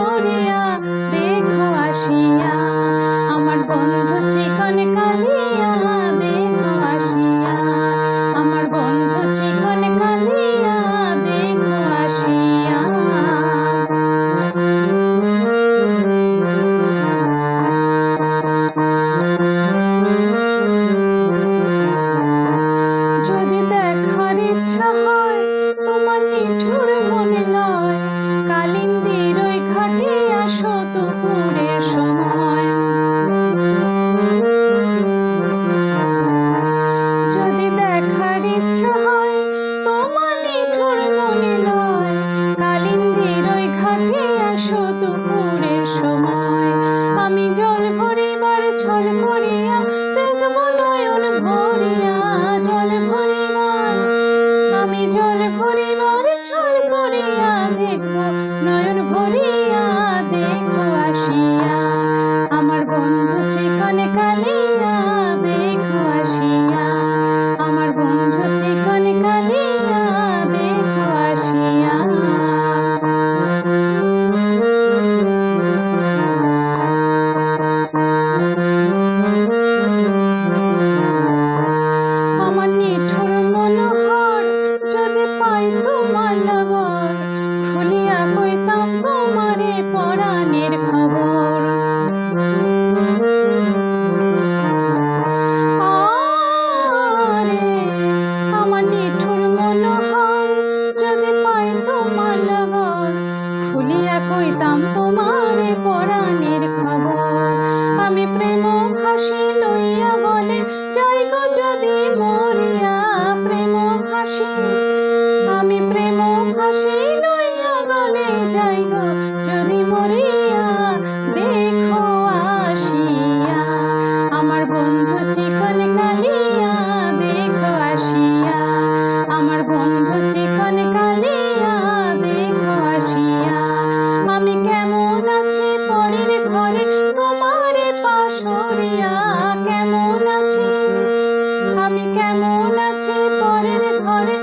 করিয়া দেখো আসিয়া, আমার বন্ধু চিকন কালিয়া দেখো আসিয়া, আমার বন্ধু চিকন কালিয়া দেখো আসিয়া। যদি দেখার ইচ্ছা যদি মরিয়া প্রেম আমি প্রেম ভাসি আমি কেমন আছি? পরের ঘরে